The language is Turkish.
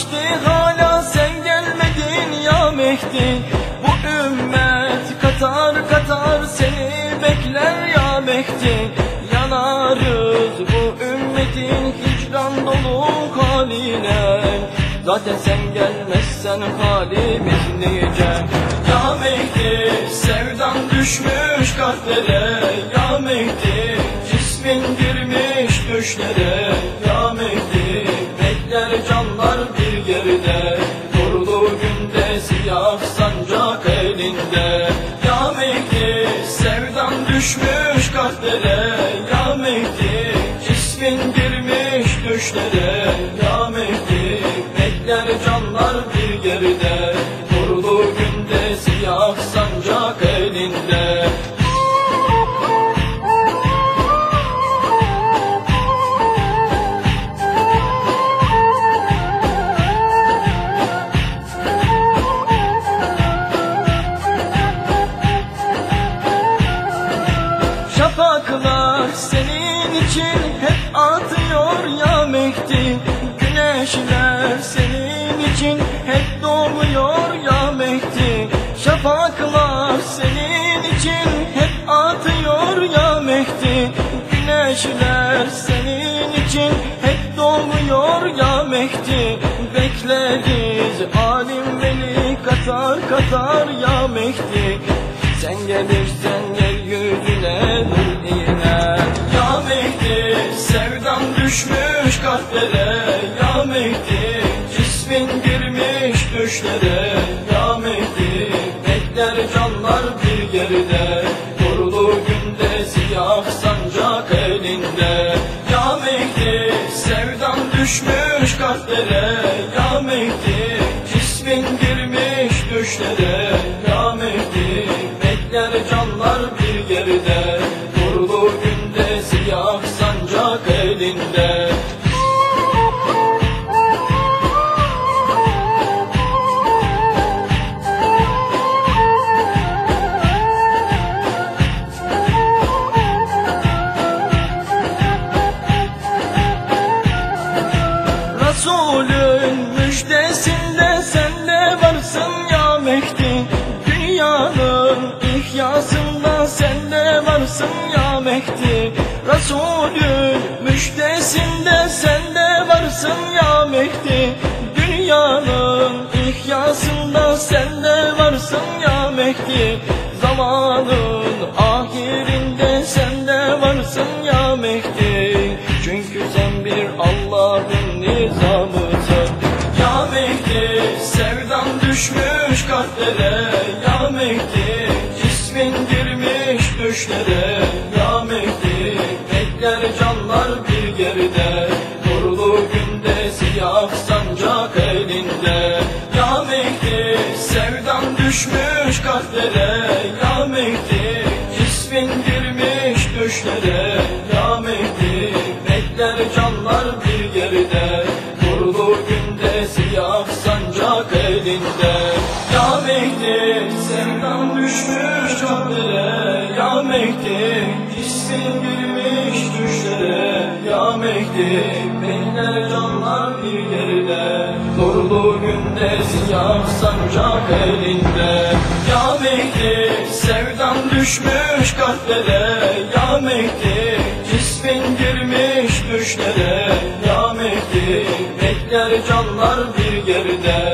geçti hala sen gelmedin ya Mehdi. Bu ümmet katar katar seni bekler ya Mehdi. Yanarız bu ümmetin hicran dolu haline. Zaten sen gelmezsen halimiz nice? Ya Mehdi sevdan düşmüş kalplere. Ya Mehdi cismin girmiş düşlere. Düşmüş kalplere Ya Mehdi cismin girmiş düşlere Ya Mehdi bekler canlar bir geride. Nurlu günde siyah senin için hep atıyor ya Mehdi. Güneşler senin için hep doğuyor ya Mehdi. Şafaklar senin için hep atıyor ya Mehdi. Güneşler senin için hep doğuyor ya Mehdi. Bekleriz alim veli katar katar ya Mehdi. Sen gelirsen düşmüş kalplere Ya Mehdi. Cismin girmiş düşlere Ya Mehdi. Bekler canlar bir geride. Nurlu günde siyah sancak elinde. Ya Mehdi sevdam düşmüş kalplere Ya Mehdi. Cismin girmiş düşlere elinde. Resulün müjdesinde sen de varsın ya Mehdi. Dünyanın ihyasında sen de varsın ya Mehdi. Resulün müjdesinde sen de varsın ya Mehdi. Dünyanın ihyasında sen de varsın ya Mehdi. Zamanın ahirinde sen de varsın ya Mehdi. Çünkü sen bir Allah'ın nizamısın. Ya Mehdi sevdan düşmüş kalplere. Ya Mehdi cismin girmiş düşlere. Ya Mehdi bekler canlar bir geride. Nurlu günde siyah sancak elinde. Ya Mehdi sevdan düşmüş kalplere. Ya Mehdi cismin girmiş düşlere. Ya Mehdi bekler canlar bir geride. Nurlu günde siyah sancak elinde. Ya Mehdi sevdan düşmüş kalplere Ya Mehdi cismin girmiş düşlere. Ya Mehdi bekler canlar bir geride Nurlu günde siyah sancak elinde. Ya Mehdi sevdan düşmüş kalplere. Ya Mehdi cismin girmiş düşlere. Ya Mehdi bekler canlar bir geride